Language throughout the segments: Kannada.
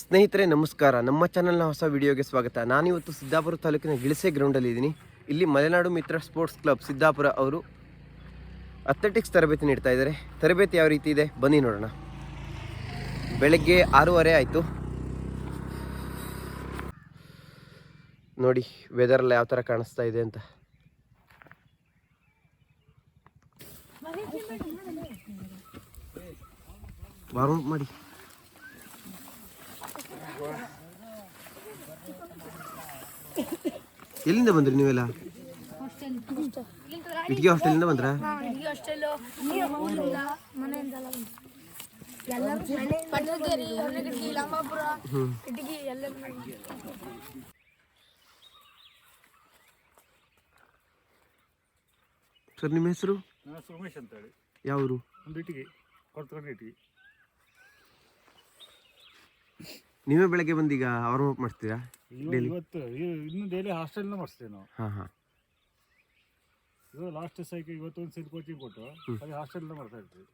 ಸ್ನೇಹಿತರೆ, ನಮಸ್ಕಾರ. ನಮ್ಮ ಚಾನಲ್ನ ಹೊಸ ವಿಡಿಯೋಗೆ ಸ್ವಾಗತ. ನಾನಿವತ್ತು ಸಿದ್ದಾಪುರ ತಾಲೂಕಿನ ಗಿಳಿಸೆ ಗ್ರೌಂಡಲ್ಲಿ ಇದ್ದೀನಿ. ಇಲ್ಲಿ ಮಲೆನಾಡು ಮಿತ್ರ ಸ್ಪೋರ್ಟ್ಸ್ ಕ್ಲಬ್ ಸಿದ್ದಾಪುರ ಅವರು ಅಥ್ಲೆಟಿಕ್ಸ್ ತರಬೇತಿ ನೀಡ್ತಾ ಇದ್ದಾರೆ. ತರಬೇತಿ ಯಾವ ರೀತಿ ಇದೆ? ಬನ್ನಿ ನೋಡೋಣ. ಬೆಳಗ್ಗೆ ಆರೂವರೆ ಆಯಿತು. ನೋಡಿ ವೆದರ್ ಎಲ್ಲ ಯಾವ ಥರ ಕಾಣಿಸ್ತಾ ಇದೆ ಅಂತ. ಮಾಡಿ. ಎಲ್ಲಿಂದ ಬಂದ್ರಿ ನೀವೆಲ್ಲ? ಇಟ್ಗಿ ಹಾಸ್ಟೆಲಿಂದ ಬಂದ್ರ? ಸರ್ ನಿಮ್ಮ ಹೆಸರು? ಸೋಮೇಶ್ ಅಂತ ಹೇಳಿ ಯಾವರು? ಒಂದು ಇಟ್ಟಿಗೆ ಕೊಡ್ತಾರೆ ಇಟ್ಟಿಗೆ. ನೀವೇ ಬೆಳಗ್ಗೆ ಬಂದೀಗ ಅಪ್ ಮಾಡ್ತೀರಾ? ಇವ- ಇವತ್ತು ಇವ್- ಇನ್ನು ಡೈಲಿ ಹಾಸ್ಟೆಲ್ನ ಮಾಡಿಸ್ತೇವೆ ನಾವು ಹಾಂ ಹಾಂ. ಇವಾಗ ಲಾಸ್ಟ್ ಸೈಕಲ್ ಇವತ್ತು ಒಂದು ಸೈಡ್ ಕೋಚಿಂಗ್ ಕೊಟ್ಟು ಅದೇ ಹಾಸ್ಟೆಲ್ನ ಮಾಡ್ತಾ ಇರ್ತೀವಿ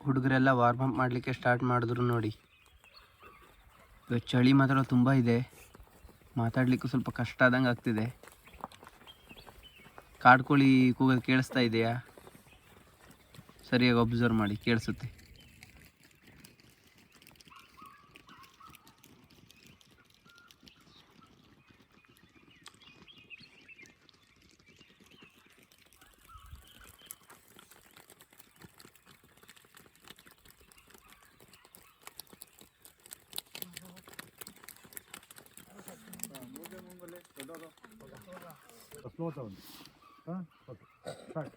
ಹುಡುಗರೆಲ್ಲ ವಾರ್ಮ್ ಅಪ್ ಮಾಡಲಿಕ್ಕೆ ಸ್ಟಾರ್ಟ್ ಮಾಡಿದ್ರು ನೋಡಿ. ಇವತ್ತು ಚಳಿ ಮಾತ್ರ ತುಂಬ ಇದೆ. ಮಾತಾಡಲಿಕ್ಕೂ ಸ್ವಲ್ಪ ಕಷ್ಟ ಆದಂಗೆ ಆಗ್ತಿದೆ. ಕಾಡ್ಕೋಳಿ ಕೂಗೋದು ಕೇಳಿಸ್ತಾ ಇದೆಯಾ? ಸರಿಯಾಗಿ ಒಬ್ಸರ್ವ್ ಮಾಡಿ ಕೇಳಿಸುತ್ತೆ. ಸ್ಲೋ ತಗೊಂಡು ಹಾಂ ಓಕೆ ಸ್ಟಾರ್ಟ್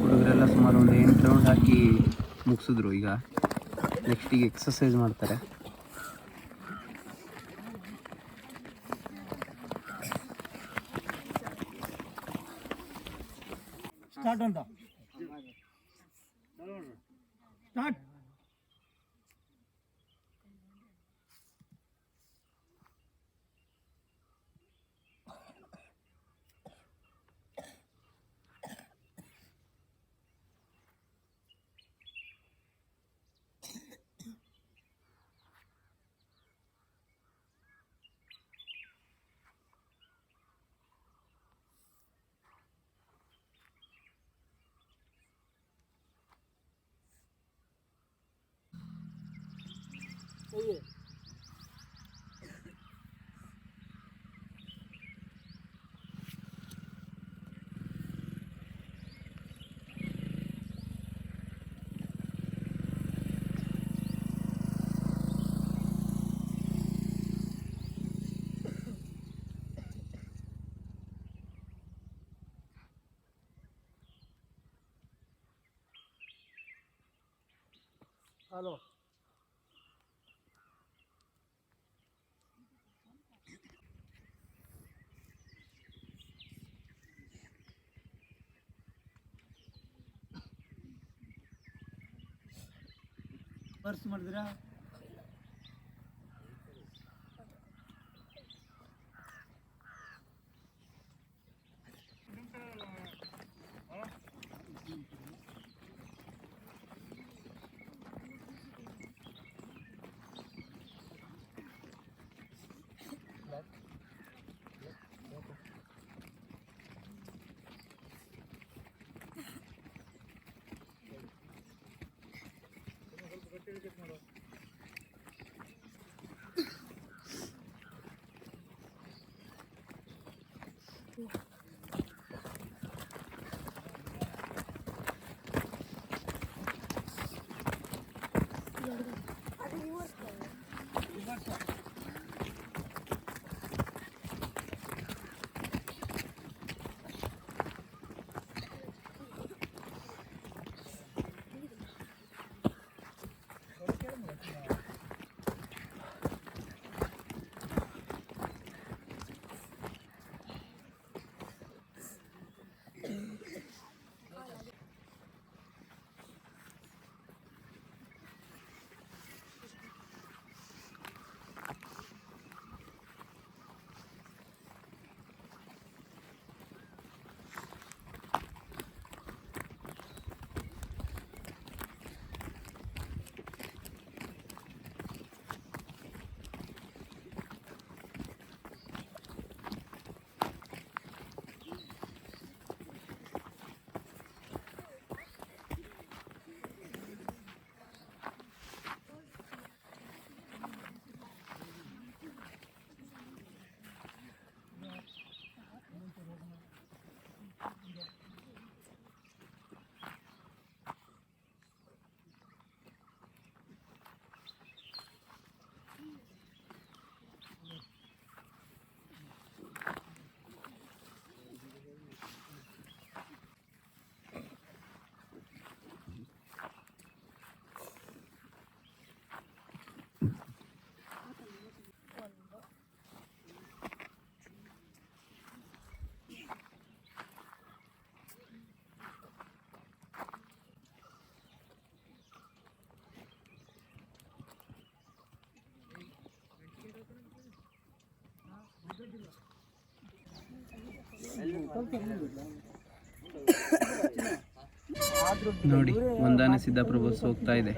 ಹುಡುಗರೆಲ್ಲ ಸುಮಾರು ಒಂದು ಎಂಟು ರೌಂಡ್ ಹಾಕಿ ಮುಗಿಸಿದ್ರು ಈಗ. ನೆಕ್ಸ್ಟಿಗೆ ಎಕ್ಸಸೈಸ್ ಮಾಡ್ತಾರೆ. Pulou. Alô. ಪರ್ಸ್ ಮಾಡಿದ್ರಾ? ಹೇಳ್ಬೇಕು ನೋಡೋದು ನೋಡಿ ಒಂದಾನೆ ಸಿದ್ದಾಪ್ರಭು ಹೋಗ್ತಾ ಇದೆ.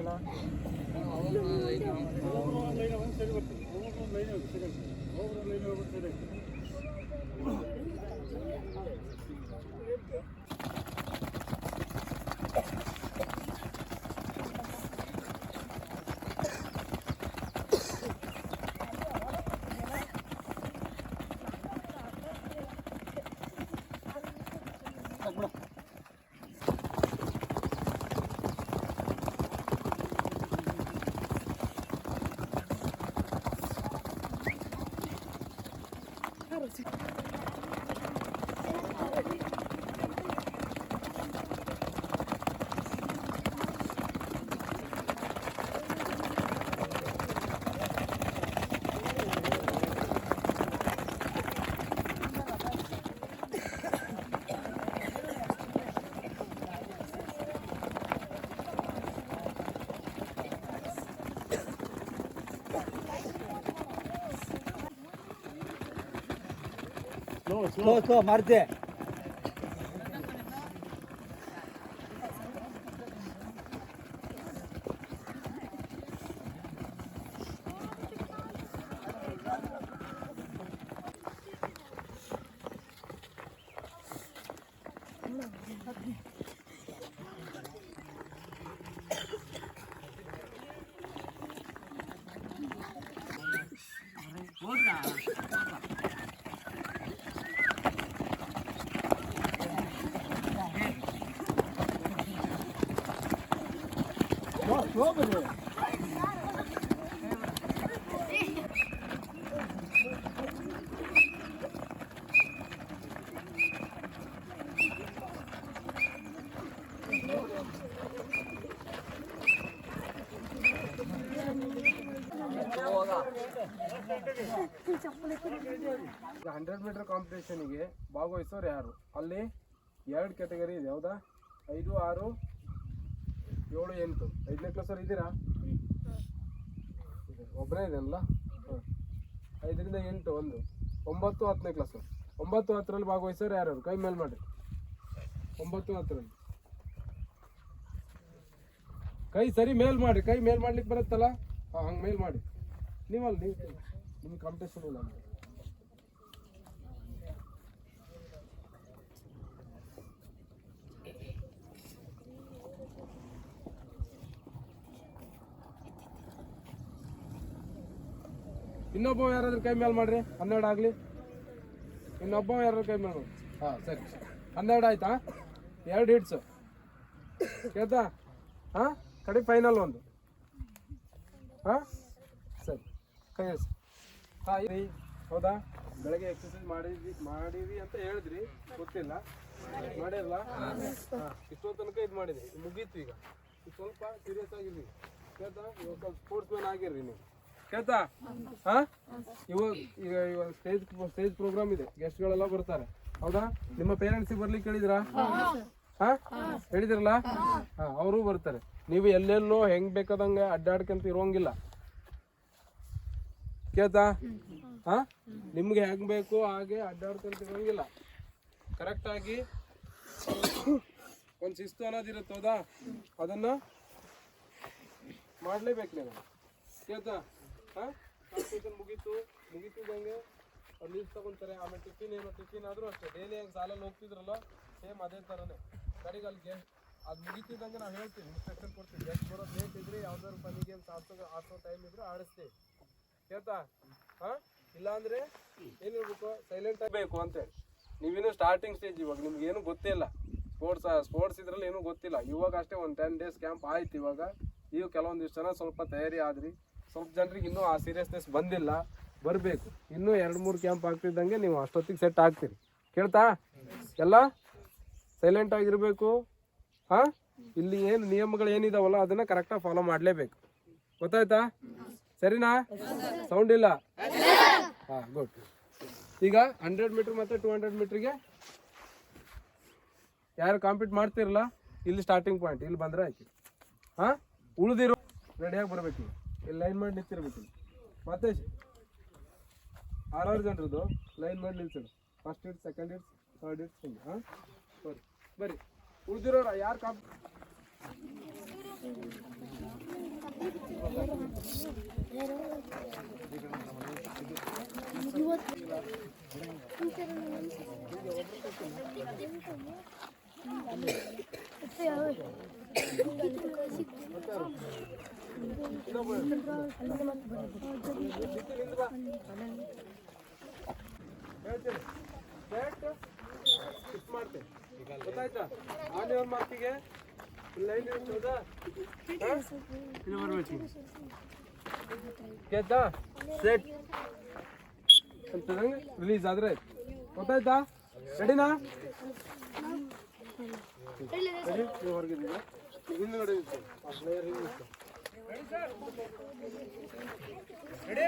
ろう સ્લો સ્લો મારજે. ಹಂಡ್ರೆಡ್ ಮೀಟರ್ ಕಾಂಪಿಟೇಷನ್ಗೆ ಭಾಗವಹಿಸೋರು ಯಾರು? ಅಲ್ಲಿ ಎರಡು ಕ್ಯಾಟಗರಿ ಇದೆ ಹೌದಾ? ಐದು ಆರು ಏಳು, ಎಂಟು. ಐದನೇ ಕ್ಲಾಸಲ್ಲಿ ಇದ್ದೀರಾ? ಇದೆ. ಒಬ್ಬನೇ ಇದೆಯಲ್ಲ ಹಾಂ. ಐದರಿಂದ ಎಂಟು, ಒಂದು. ಒಂಬತ್ತು, ಹತ್ತನೇ ಕ್ಲಾಸು ಒಂಬತ್ತು, ಹತ್ತರಲ್ಲಿ ಭಾಗವಹಿಸೋರು ಯಾರು ಕೈ ಮೇಲೆ ಮಾಡಿ ಒಂಬತ್ತು, ಹತ್ತರಲ್ಲಿ. ಕೈ ಸರಿ ಮೇಲ್ ಮಾಡಿ ಕೈ ಮೇಲ್ ಮಾಡ್ಲಿಕ್ಕೆ ಬರುತ್ತಲ್ಲ? ಹಾಂ, ಹಂಗೆ ಮೇಲ್ ಮಾಡಿ. ನೀವಲ್ಲ, ನೀವು ನಿಮ್ಗೆ ಕಾಂಪಿಟೇಷನ್ ಇಲ್ಲ ಇನ್ನೊಬ್ಬ ಯಾರಾದ್ರೂ ಕೈ ಮೇಲೆ ಮಾಡ್ರಿ. ಹನ್ನೆರಡು ಆಗಲಿ. ಇನ್ನೊಬ್ಬ ಯಾರಾದ್ರೂ ಕೈ ಮೇಲೆ ಮಾಡಿ ಹಾಂ, ಸರಿ. ಹನ್ನೆರಡು ಆಯ್ತಾ? ಎರಡು ಹಿಟ್ಸು ಕೇಳ್ತಾ? ಹಾಂ, ಕಡೆ ಫೈನಲ್ ಒಂದು. ಹಾಂ, ಸರಿ. ಕೈ ಹಾಂ ರೀ ಹೌದಾ? ಬೆಳಗ್ಗೆ ಎಕ್ಸಸೈಸ್ ಮಾಡಿದ್ವಿ ಮಾಡಿದ್ವಿ ಅಂತ ಹೇಳಿದ್ರಿ. ಗೊತ್ತಿಲ್ಲ. ಮಾಡಿರಲ್ಲ ಹಾಂ ಇಷ್ಟೊತ್ತು ತನಕ ಇದು ಮಾಡಿದ್ವಿ ಮುಗೀತು ಈಗ. ಸ್ವಲ್ಪ ಸೀರಿಯಸ್ ಆಗಿದ್ವಿ ಕೇಳ್ತಾ? ಇವಾಗ ಸ್ಪೋರ್ಟ್ಸ್ ಮ್ಯಾನ್ ಆಗಿರ್ರಿ ನೀವು. ಕೇಳ್ತಾ? ಹಾ? ಇವಾಗ ಈಗ ಇವಾಗ ಸ್ಟೇಜ್ ಸ್ಟೇಜ್ ಪ್ರೋಗ್ರಾಮ್ ಇದೆ. ಗೆಸ್ಟ್ಗಳೆಲ್ಲ ಬರ್ತಾರೆ. ಹೌದಾ? ನಿಮ್ಮ ಪೇರೆಂಟ್ಸಿಗೆ ಬರ್ಲಿಕ್ಕೆ ಹೇಳಿದ್ರಾ? ಹಾ? ಹೇಳಿದಿರಲ್ಲ? ಹಾ, ಅವರು ಬರ್ತಾರೆ. ನೀವು ಎಲ್ಲೆಲ್ಲೋ ಹೆಂಗ್ ಬೇಕಾದಂಗೆ ಅಡ್ಡಾಡ್ಕಂತ ಇರೋಂಗಿಲ್ಲ. ಕೇತಾ ಹಾ? ನಿಮ್ಗೆ ಹೆಂಗ್ ಬೇಕು ಹಾಗೆ ಅಡ್ಡಾಡ್ಕಂತ ಇರೋಂಗಿಲ್ಲ. ಕರೆಕ್ಟ್ ಆಗಿ ಒಂದ್ ಶಿಸ್ತು ಅನ್ನೋದಿರುತ್ತೆ ಹೌದಾ ಅದನ್ನ ಮಾಡ್ಲೇಬೇಕು ನೀವು. ಕೇಳ್ತಾ? ಹಾ? ಕಾಂಪಿಟೇಷನ್ ಮುಗೀತು ಮುಗೀತಿದ್ದಂಗೆ ಅವ್ರು ಲೀವ್ ತಗೊಂತಾರೆ, ಆಮೇಲೆ ಟಿಫಿನ್ ಏನೋ ಟಿಫಿನ್ ಆದರೂ ಅಷ್ಟೇ. ಡೈಲಿ ಹೆಂಗೆ ಸಾಲಲ್ಲಿ ಹೋಗ್ತಿದ್ರಲ್ಲ ಸೇಮ್ ಅದೇ ಥರನೇ ಕಡೆಗೆ ಅಲ್ಲಿ ಗೆ ಅದು ಮುಗೀತಿದ್ದಂಗೆ ನಾವು ಹೇಳ್ತೀವಿ ಇನ್ಸ್ಟ್ರಕ್ಷನ್ ಕೊಡ್ತೀವಿ ಗೆಸ್ಟ್ ಬರೋದು ಲೇಟ್ ಇದ್ರೆ ಯಾವ್ದಾದ್ರು ಫನಿ ಗೇಮ್ಸ್ ಆಡ್ಸೋ ಆಡ್ಸೋ ಟೈಮ್ ಇದ್ರೆ ಆಡಿಸ್ತೀವಿ ಕೇಳ್ತಾ? ಹಾಂ? ಇಲ್ಲಾಂದರೆ ಏನು ಹೇಳ್ಬೇಕು? ಸೈಲೆಂಟ್ ಆಗಬೇಕು ಅಂತೇಳಿ ನೀವಿನ್ನು ಸ್ಟಾರ್ಟಿಂಗ್ ಸ್ಟೇಜ್ ಇವಾಗ, ನಿಮ್ಗೆ ಏನು ಗೊತ್ತಿಲ್ಲ ಸ್ಪೋರ್ಟ್ಸ್ ಸ್ಪೋರ್ಟ್ಸ್ ಇದ್ರಲ್ಲಿ ಏನೂ ಗೊತ್ತಿಲ್ಲ. ಇವಾಗ ಅಷ್ಟೇ ಒಂದು ಟೆನ್ ಡೇಸ್ ಕ್ಯಾಂಪ್ ಆಯ್ತು ಇವಾಗ. ಈಗ ಕೆಲವೊಂದಿಷ್ಟು ಜನ ಸ್ವಲ್ಪ ತಯಾರಿ ಆದ್ರಿ. ಸ್ವಲ್ಪ ಜನರಿಗೆ ಇನ್ನೂ ಆ ಸೀರಿಯಸ್ನೆಸ್ ಬಂದಿಲ್ಲ, ಬರಬೇಕು. ಇನ್ನೂ ಎರಡು ಮೂರು ಕ್ಯಾಂಪ್ ಆಗ್ತಿದ್ದಂಗೆ ನೀವು ಅಷ್ಟೊತ್ತಿಗೆ ಸೆಟ್ ಆಗ್ತೀರಿ. ಕೇಳ್ತಾ? ಎಲ್ಲ? ಸೈಲೆಂಟ್ ಆಗಿರಬೇಕು. ಹಾಂ? ಇಲ್ಲಿ ಏನು ನಿಯಮಗಳು ಏನಿದಾವಲ್ಲ, ಅದನ್ನ ಕರೆಕ್ಟಾಗಿ ಫಾಲೋ ಮಾಡಲೇಬೇಕು. ಗೊತ್ತಾಯ್ತಾ? ಸರಿನಾ? ಸೌಂಡ್ ಇಲ್ಲ? ಹಾಂ ಗುಡ್ ಈಗ ಹಂಡ್ರೆಡ್ ಮೀಟ್ರ್ ಮತ್ತು ಟೂ ಹಂಡ್ರೆಡ್ ಮೀಟ್ರಿಗೆ ಯಾರು ಕಾಂಪೀಟ್ ಮಾಡ್ತಿರಲ್ಲ ಇಲ್ಲಿ ಸ್ಟಾರ್ಟಿಂಗ್ ಪಾಯಿಂಟ್ ಇಲ್ಲಿ ಬಂದ್ರೆ ಆಯ್ತು. ಹಾಂ? ಉಳಿದಿರೋ ರೆಡಿಯಾಗಿ ಬರ್ಬೇಕು. ಇಲ್ಲಿ ಲೈನ್ ಮಾಡಿ ನಿಂತಿರ್ಬೇಕು ಮತ್ತೆ ಆರಾರು ಜನರದು ಲೈನ್ ಮಾಡಿ ನಿಲ್ಸೋಣ ಫಸ್ಟ್ ಇಡ್ಸ್ ಸೆಕೆಂಡ್ ಇಡ್ಸ್ ಥರ್ಡ್ ಇಡ್ಸ್ ಹಿಂಗೆ ಹಾಂ ಬರ್ರಿ ಬರ್ರಿ ಉಳಿದಿರೋರ ಯಾರು ಕಾಂಪ್ ಹೇಳ್ತೀನಿ ಬ್ಯಾಟ್ ಫಿಕ್ಸ್ ಮಾಡ್ತೆ ಗೊತ್ತಾಯ್ತಾ ಆನ್ ಯುವರ್ ಮಾರ್ಕಿಗೆ ಲೈನ್ ಹೌದಾ ಇದು ಬರ್ಬೇಕು ಗೆದ್ದಾ ಸೆಟ್ ಅಂತಂದ್ರೆ ರಿಲೀಸ್ ಆದ್ರೆ ಆಯ್ತು. ಗೊತ್ತಾಯ್ತಾ ರೆಡಿನಾ ರೆಡಿ ನೀವು ಹೊರಗಿದ್ದೀರಾ ಹಿಂದ್ಗಡೆ ನಿಲ್ಸು. ಆ player ಹಿಂಗ್ ನಿಲ್ಸು. ರೆಡಿ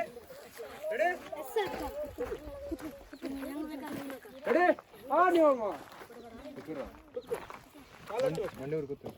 ರೆಡಿ ರೆಡಿ ಆ ನೀವು ಮಂಡಿಯವ್ರು ಗೊತ್ತು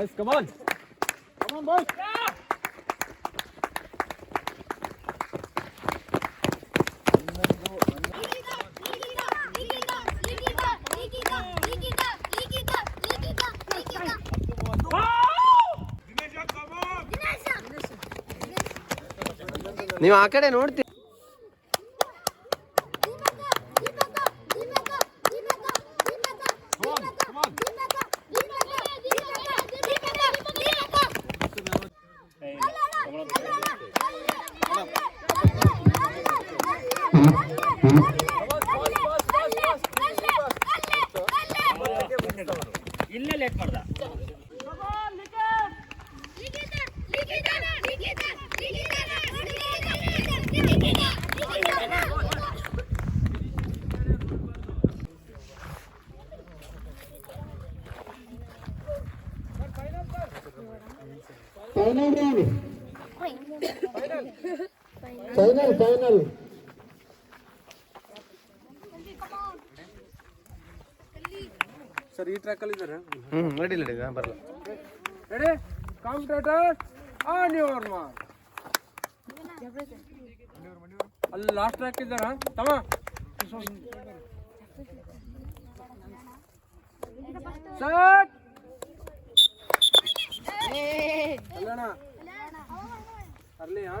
Guys, come on. Come on, boys. ನೀವು ಆ ಕಡೆ ನೋಡ್ತೀರಿ ಸರ್ ಈ ಟ್ರ್ಯಾಕಲ್ಲಿ ಇದ್ದಾರೆ? ಹ್ಮ್ ರೆಡಿ ರೆಡಿ ಬರಲ್ಲ ready competitor on your mark ಅಲ್ಲಿ ಲಾಸ್ಟ್ ಟ್ರ್ಯಾಕ್ ಇದ್ದಾರ? ತಮ್ಮ. ಸಟ್ ಅಲ್ಲಣ್ಣ. ಅರ್ಲಿ ಹಾ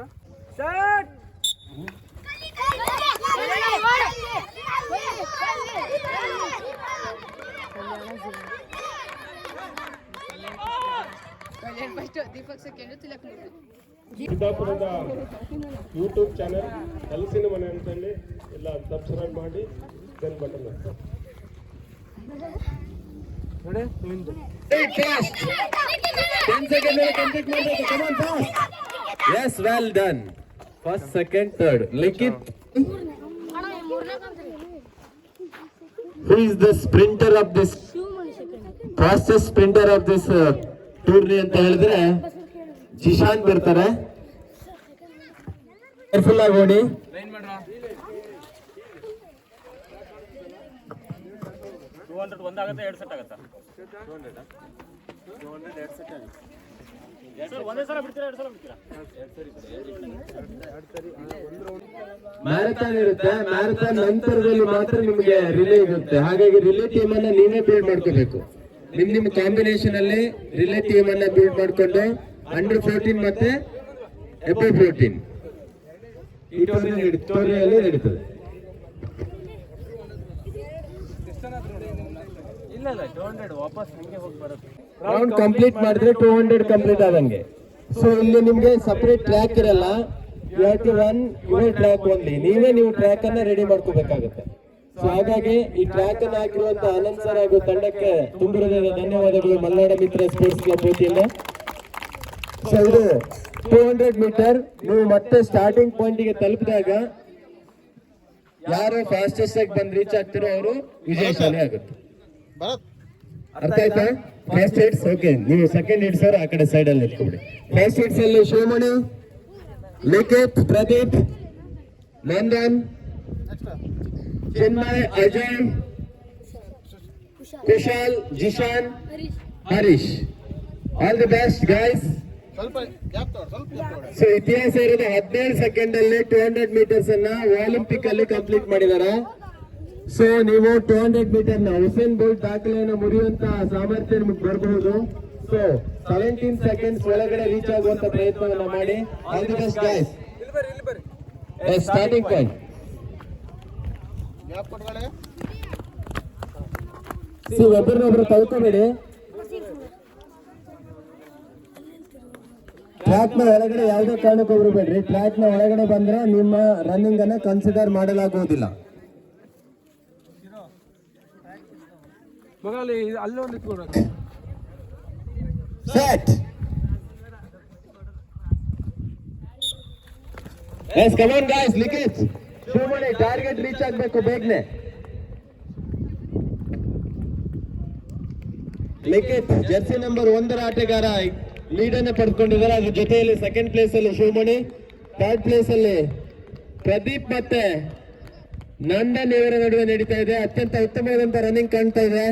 ಸಟ್ ಸಿದ್ದಾಪುರದ ಯೂಟ್ಯೂಬ್ ಚಾನಲ್ ಕಲಸಿನ ಮನೆ ಅಂತೇಳಿ ಎಲ್ಲ ಸಬ್ಸ್ಕ್ರೈಬ್ ಮಾಡಿ ಬೆಲ್ ಬಟನ್ ರೆಡಿ ನಿಂದು Yes, well done. First, second, third. Likit, who is the sprinter of this, fastest sprinter of this uh, tourney ಅಂತ ಹೇಳಿದ್ರೆ ಜಿಶಾನ್ ಬರ್ತಾರೆ ಕೇರ್ಫುಲ್ ಆಗಿ ಓಡಿ ಆಗುತ್ತೆ ಒಂದಾಗುತ್ತೆ ಎರಡು ಸೆಟ್ ಆಗುತ್ತಾ? ಸರ್ ಒಂದೇ ಸಲ ಬಿಡ್ತೀರಾ ಎರಡು ಸಲ ಬಿಡ್ತೀರಾ? ಮ್ಯಾರಥಾನ್ ಇರುತ್ತೆ ಮ್ಯಾರಥಾನ್ ನಂತರದಲ್ಲಿ ಮಾತ್ರ ನಿಮಗೆ ರಿಲೇ ಇರುತ್ತೆ. ಹಾಗಾಗಿ ರಿಲೇ ಟೀಮ್ ಅನ್ನ ನೀವೇ ಬಿಲ್ಡ್ ಮಾಡ್ಕೋಬೇಕು. ನಿಮ್ ನಿಮ್ ಕಾಂಬಿನೇಷನ್ ಅಲ್ಲಿ ರಿಲೇ ಟೀಮ್ ಅನ್ನ ಬಿಲ್ಡ್ ಮಾಡ್ಕೊಂಡು ಅಂಡರ್ ಫೋರ್ಟೀನ್ ಮತ್ತೆ ಎಪೋ ಫೋರ್ಟೀನ್ ಈ ಟೂರ್ನಿ ಟೂರ್ನಿಯಲ್ಲಿ ನಡೀತದೆ. ರೌಂಡ್ ಕಂಪ್ಲೀಟ್ ಮಾಡಿದ್ರೆ ಟೂ ಹಂಡ್ರೆಡ್ ಕಂಪ್ಲೀಟ್ ಆದಂಗೆ. ಸೊ ಇಲ್ಲಿ ನಿಮ್ಗೆ ಸಪ್ರೇಟ್ ಟ್ರ್ಯಾಕ್ ಇರಲ್ಲ. You have to run your track only ನೀವೇ ನೀವು ಟ್ರ್ಯಾಕ್ ಅನ್ನ ರೆಡಿ ಮಾಡ್ಕೋಬೇಕಾಗುತ್ತೆ. ಸೊ ಹಾಗಾಗಿ ಈ ಟ್ರ್ಯಾಕ್ ಅನ್ನ ಹಾಕಿರುವಂತ ಆನಂದ್ ಸರ್ ಹಾಗೂ ತಂಡಕ್ಕೆ ತುಂಬಿರದ ಧನ್ಯವಾದಗಳು ಮಲ್ನಾಡ ಮಿತ್ರ ಸ್ಪೋರ್ಟ್ಸ್ ಕ್ಲಬ್ ವತಿಯಿಂದ. ಸೊ ಇದು ಟೂ ಹಂಡ್ರೆಡ್ ಮೀಟರ್ ನೀವು ಮತ್ತೆ ಸ್ಟಾರ್ಟಿಂಗ್ ಪಾಯಿಂಟ್ಗೆ ತಲುಪಿದಾಗ ಯಾರು ಫಾಸ್ಟೆಸ್ಟ್ ಆಗಿ ಬಂದು ರೀಚ್ ಆಗ್ತಿರೋ ಅವರು ವಿಜಯಶಾಲಿ ಆಗುತ್ತೆ. ಅರ್ಥ ಆಯ್ತಾ? ಫಸ್ಟ್ ಏಡ್ಸ್ ಓಕೆ ನೀವು ಸೆಕೆಂಡ್ ಏಡ್ ಅವ್ರು ಆ ಕಡೆ ಸೈಡ್ ಅಲ್ಲಿ ಇಟ್ಕೊಬಿಡಿ ಫಸ್ಟ್ ಏಡ್ಸ್ ಅಲ್ಲಿ Shivamani Likhith Pradeep Nandan Chinmay Ajay Kushal Zeeshan Harish. All the best guys so ಇತಿಹಾಸ ಇರೋದು ಹದಿನೇಳು ಸೆಕೆಂಡ್ ಅಲ್ಲಿ ಟೂ ಹಂಡ್ರೆಡ್ ಮೀಟರ್ಸ್ ಅನ್ನ ಒಲಿಂಪಿಕ್ ಅಲ್ಲಿ ಕಂಪ್ಲೀಟ್ ಮಾಡಿದಾರೆ? ಸೊ ನೀವು ಟೂ ಹಂಡ್ರೆಡ್ ಮೀಟರ್ನ ಹುಸೇನ್ ಬೋಲ್ಟ್ ದಾಖಲೆಯನ್ನು ಮುರಿಯುವಂತ ಸಾಮರ್ಥ್ಯ ನಿಮಗೆ ಬರಬಹುದು. ಸೊ ಸೆವೆಂಟೀನ್ ಸೆಕೆಂಡ್ಸ್ ಒಳಗಡೆ ರೀಚ್ ಆಗುವಂತ ಪ್ರಯತ್ನವನ್ನು ಮಾಡಿ. All the best guys starting point C ಒಬ್ಬರನ್ನೊಬ್ರು ತಳ್ಕೋಬೇಡಿ ಟ್ರ್ಯಾಕ್ನ ಒಳಗಡೆ ಯಾವುದೇ ಕಾರಣಕ್ಕೆ ಹೋಗ್ಬೇಡ್ರಿ ಟ್ರ್ಯಾಕ್ನ ಒಳಗಡೆ ಬಂದ್ರೆ ನಿಮ್ಮ ರನ್ನಿಂಗ್ ಅನ್ನ ಕನ್ಸಿಡರ್ ಮಾಡಲಾಗುವುದಿಲ್ಲ. ಮಗ ಅಲ್ಲಿ ಅಲ್ಲೇ ಒಂದು ನಿಂತ್ಕೊಡ್ಬೇಕು Set. Yes, come on guys, Likhith Shivamani target reach ಆಗಬೇಕು ಬೇಗನೆ. ಲಿಖಿತ್ ಜರ್ಸಿ ನಂಬರ್ ಒಂದರ ಆಟಗಾರ ಲೀಡ್ ಅನ್ನು ಪಡೆದುಕೊಂಡಿದ್ದಾರೆ. ಅದ್ರ ಜೊತೆಯಲ್ಲಿ ಸೆಕೆಂಡ್ ಪ್ಲೇಸ್ ಅಲ್ಲಿ ಶಿವಮಣಿ ಥರ್ಡ್ ಪ್ಲೇಸ್ ಅಲ್ಲಿ ಪ್ರದೀಪ್ ಮತ್ತೆ ನಂದನ್ ಇವರ ನಡುವೆ ನಡೀತಾ ಇದೆ. ಅತ್ಯಂತ ಉತ್ತಮವಾದಂತ ರನ್ನಿಂಗ್ ಕಾಣ್ತಾ ಇದೆ.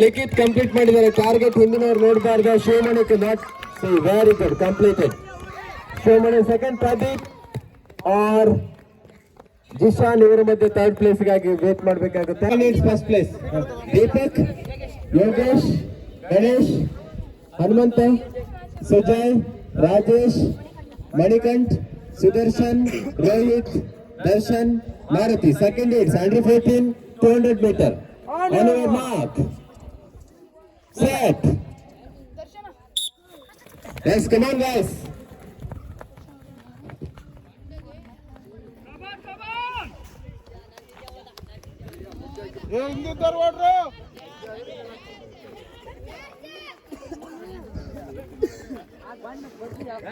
ಲಿಖಿತ್ ಕಂಪ್ಲೀಟ್ ಮಾಡಿದ್ದಾರೆ. ಟಾರ್ಗೆಟ್ ಹಿಂದಿನವ್ರು ನೋಡಬಾರ್ದು ಶಿವಮಣಿ ನಾಟ್ C very good completed Shivamani second Pradeep or Zeeshan ಇವರ ಮಧ್ಯೆ ಥರ್ಡ್ ಪ್ಲೇಸ್ಗಾಗಿ ವೇಟ್ ಮಾಡಬೇಕಾಗುತ್ತೆ. First place Deepak Yogesh Ganesh Hanumanta Sujay Rajesh Manikanth Sudarshan Rohit Darshan Maruti second aids under fourteen two hundred metre on your mark Set. Yes, come on, guys.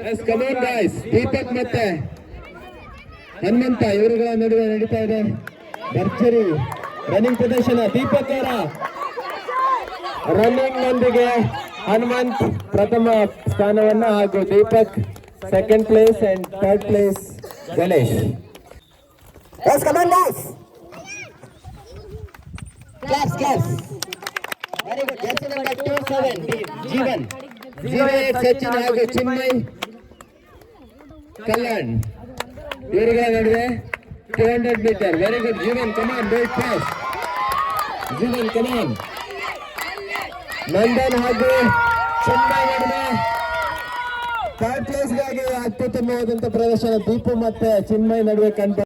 Yes, come on, guys. Deepak ಮತ್ತೆ ಹನುಮಂತ ಇವರುಗಳ ನಡುವೆ ನಡೀತಾ ಇದೆ ಭರ್ಜರಿ ರನ್ನಿಂಗ್ ಪ್ರದರ್ಶನ ದೀಪಕ್ ಅವರ ರನ್ನಿಂಗ್ ನೊಂದಿಗೆ ಹನುಮಂತ್ ಪ್ರಥಮ ಸ್ಥಾನವನ್ನ ಹಾಗೂ Deepak second place and third place Ganesh Yes, come on, guys. Claps, claps. Very good. Jersey number two seven, Jeevan zero eight Sachin ಹಾಗೂ ಚಿನ್ಮಯ್ ಕಲ್ಯಾಣ್ ಇವರುಗಳ ನಡುವೆ two hundred metre very good Jeevan come on do fast Jeevan come on Nandan ಹಾಗೂ ಚೆನ್ನೈ ನಡುವೆ ಪ್ಲೇಸ್ಗಾಗಿ ಅತ್ಯುತ್ತಮವಾದಂತ ಪ್ರದರ್ಶನ ದೀಪು ಮತ್ತೆ ಚಿನ್ಮಯ್ ನಡುವೆ ಕಂಡು